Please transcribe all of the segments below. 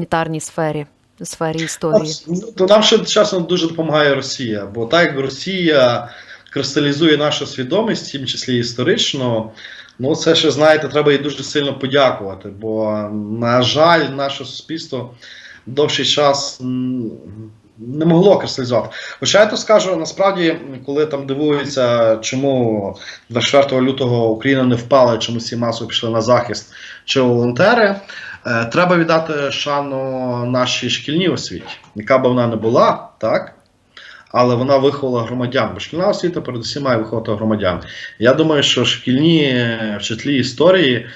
гуманітарній сфері, сфері історії. То нам ще часом дуже допомагає Росія, бо так як Росія кристалізує нашу свідомість, в тім числі історично, ну це ще знаєте, треба їй дуже сильно подякувати. Бо, на жаль, наше суспільство довший час не могло кристалізувати. Хоча я то скажу, насправді, коли там дивуються, чому 24 лютого Україна не впала, чому всі масово пішли на захист чи волонтери. Е, Треба віддати шану нашій шкільній освіті, яка б вона не була, так? Але вона виховала громадян, бо шкільна освіта передусім має виховати громадян. Я думаю, що шкільні е, вчителі історії,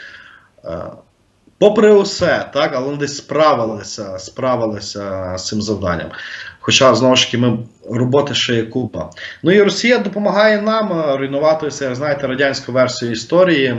е, попри усе, так, але вони десь справилися, справилися з цим завданням. Хоча, знову ж таки, ми роботи ще є купа. Ну і Росія допомагає нам руйнувати це, знаєте, радянську версію історії.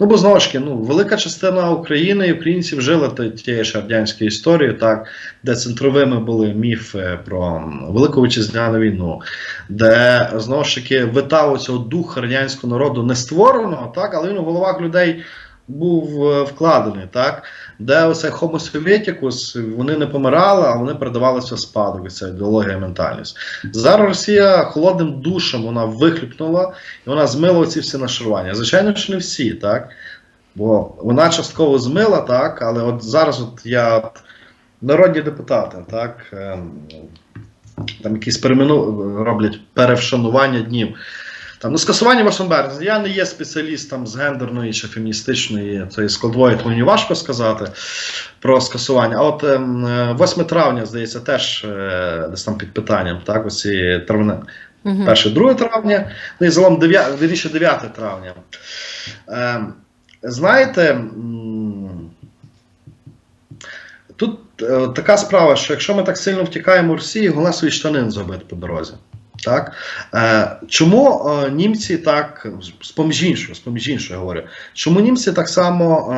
Ну, бо знову ж таки, ну, велика частина України і українців жили тією ж радянської історії, так, де центровими були міфи про Велику Вітчизняну війну, де знову ж таки витав цього духа радянського народу не створеного, так, але він у головах людей був е, вкладений, так, де оце Homo Sovieticus, вони не помирали, а вони передавалися спадок, ця ідеологія ментальність. Зараз Росія холодним душем вона вихлюпнула і вона змила ці всі нашарування. Звичайно ж, не всі, так? Бо вона частково змила, так, але от зараз от я народні депутати, так, ем, там якісь переміну роблять перевшанування днів. Там, ну, скасування 8 березня. Я не є спеціалістом з гендерної чи феміністичної цієї складової, тому мені важко сказати про скасування. А от ем, е, 8 травня, здається, теж е, десь там під питанням, так, оці травне, Угу. Перше, 2 травня, ну і загалом 9, 9 травня. Ем, знаєте, тут е, така справа, що якщо ми так сильно втікаємо в Росію, головне свої штани зробити по дорозі. Так? Е, чому е, німці так, з іншого, з іншого говорю, чому німці так само,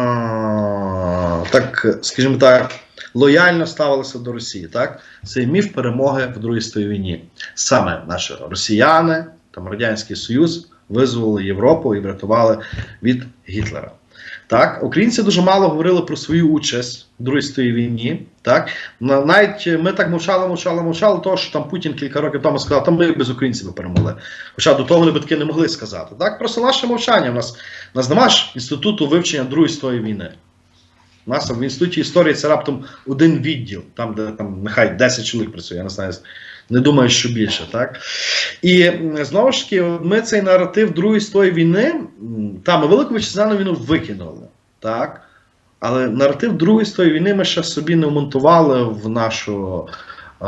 е, так, скажімо так, лояльно ставилися до Росії? Так? Це міф перемоги в Другій світовій війні саме наші росіяни, там Радянський Союз визволили Європу і врятували від Гітлера. Так, українці дуже мало говорили про свою участь в Другій світовій війні. Так, навіть ми так мовчали, мовчали, мовчали, того, що там Путін кілька років тому сказав, там ми без українців перемогли. Хоча до того таки не могли сказати. Так, просто наше мовчання. У нас, у нас немає інституту вивчення Другої світової війни. У нас в інституті історії це раптом один відділ, там, де там нехай 10 чоловік працює, я не знаю, не думаю, що більше. Так? І знову ж таки, ми цей наратив Другої світової війни, там Велику Вітчизняну війну викинули. Так? Але наратив Другої світової війни ми ще собі не вмонтували в нашу. Е,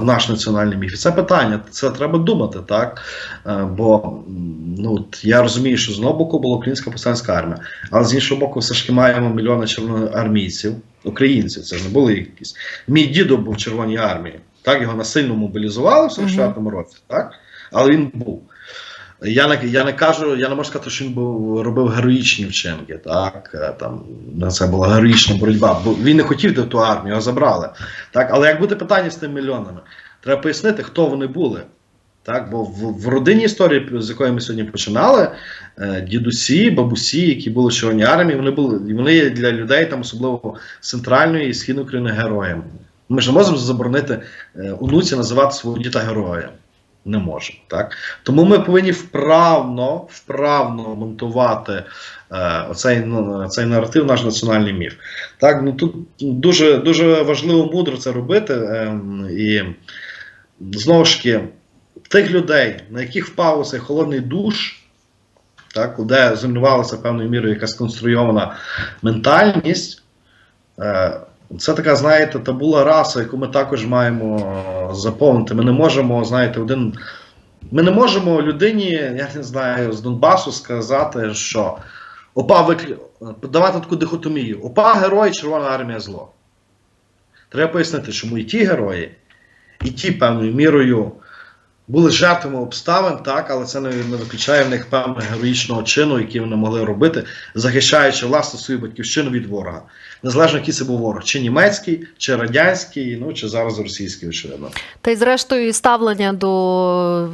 В наш національний міф. І це питання, це треба думати, так? Е, Бо ну, я розумію, що з одного боку була українська повстанська армія, але з іншого боку, все ж таки маємо мільйони червоноармійців, українців. Це ж не були якісь. Мій дідо був в Червоній армії. Так, його насильно мобілізували в 44-му році, так? Але він був. Я не, я не кажу, я не можу сказати, що він був, робив героїчні вчинки. Так? Е, Там, це була героїчна боротьба. Бо він не хотів в ту армію, його забрали. Так? Але як буде питання з тими мільйонами? Треба пояснити, хто вони були. Так? Бо в, в родині історії, з якої ми сьогодні починали, е, дідусі, бабусі, які були в Червоній армії, вони були вони для людей, там, особливо центральної і східної України, героями. Ми ж не можемо заборонити е, онуці називати свого діта героєм. Не можемо. Так? Тому ми повинні вправно, вправно монтувати е, оцей, ну, цей наратив, наш національний міф. Так? Ну, тут дуже, дуже важливо мудро це робити. Е, і знову ж таки, тих людей, на яких впав цей холодний душ, так, де зруйнувалася певною мірою якась конструйована ментальність. Е, це така, знаєте, табула раса, яку ми також маємо е, заповнити. Ми не можемо, знаєте, один. Ми не можемо людині, я не знаю, з Донбасу сказати, що ОПА виклю... давати таку дихотомію. ОПА герой, Червона армія зло. Треба пояснити, чому і ті герої, і ті певною мірою були жертвами обставин, так, але це не, не виключає в них певного героїчного чину, який вони могли робити, захищаючи власну свою батьківщину від ворога. Незалежно який це був ворог, чи німецький, чи радянський, ну чи зараз російський, очевидно. Та й зрештою ставлення до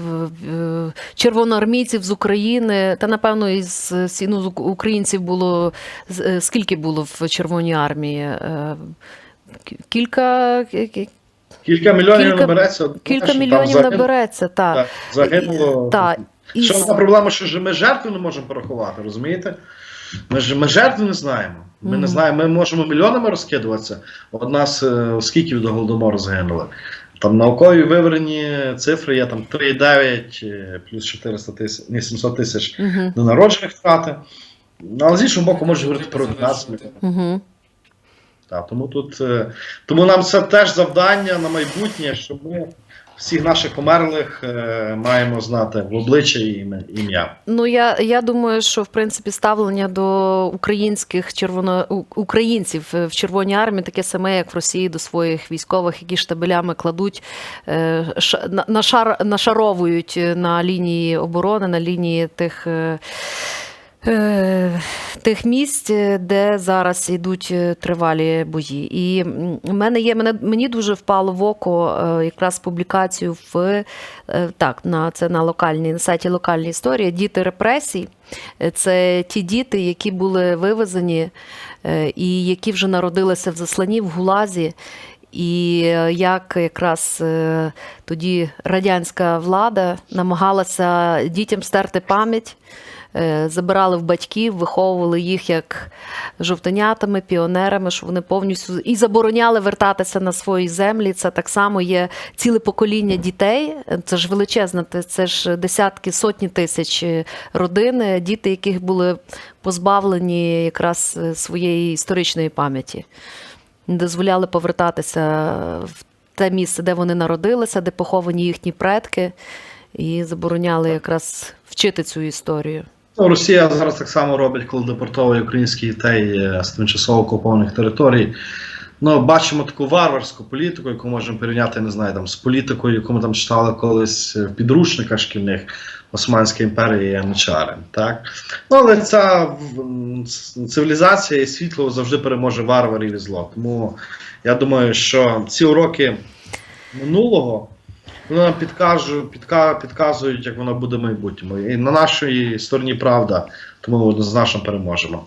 червоноармійців з України, та напевно із ну, з українців було е, скільки було в Червоній армії? Е, Кілька, кі- Кілька мільйонів Кілька- набереться. кілька знаєш, мільйонів загин- набереться, так. так, загинуло. Так. І Що одна проблема, що ми жертви не можемо порахувати, розумієте? Ми ж ми жертви не знаємо. Ми Мгм. не знаємо, ми можемо мільйонами розкидуватися. От нас е, скільки від голодомору загинули? Там наукові виверені цифри є там 3,9 е, плюс 400 тисяч, не 700 тисяч Угу, ненароджених втрати. Ну, Але з іншого боку, може говорити про 12 мільйонів. угу. Так, тому тут е, тому нам це теж завдання на майбутнє, що ми всіх наших померлих е, маємо знати в обличчя і ім'я-. Ну я, я думаю, що в принципі ставлення до українських червоно українців е, в Червоній армії таке саме, як в Росії до своїх військових, які штабелями кладуть, ша- на- нашар, нашаровують на лінії оборони, на лінії тих. Е, Тих місць, е, де зараз йдуть е, тривалі бої, і мене є мене мені дуже впало в око якраз публікацію в так на це на локальній на сайті локальні історії. Діти репресій. Це ті діти, які були вивезені і які вже народилися в засланні в Гулазі. І як якраз тоді радянська влада намагалася дітям стерти пам'ять, забирали в батьків, виховували їх як жовтенятами, піонерами, що вони повністю і забороняли вертатися на свої землі. Це так само є ціле покоління дітей. Це ж величезна, те- це ж десятки, сотні тисяч е, родин, е, діти, яких були позбавлені якраз е, своєї історичної пам'яті. Не дозволяли повертатися в те місце, де вони народилися, де поховані їхні предки, і забороняли якраз вчити цю історію. Ну, Росія зараз так само робить, коли депортовує українських дітей е, з тимчасово окупованих територій. Ну, бачимо таку варварську політику, яку можемо порівняти, не знаю, там, з політикою, яку ми там читали колись в підручниках шкільних Османської імперії і Яничари. Так? Ну, але ця цивілізація і світло завжди переможе варварів і зло. Тому я думаю, що ці уроки минулого вони нам підкажуть, підка, підказують, як воно буде в майбутньому. І на нашій стороні правда, тому однозначно переможемо.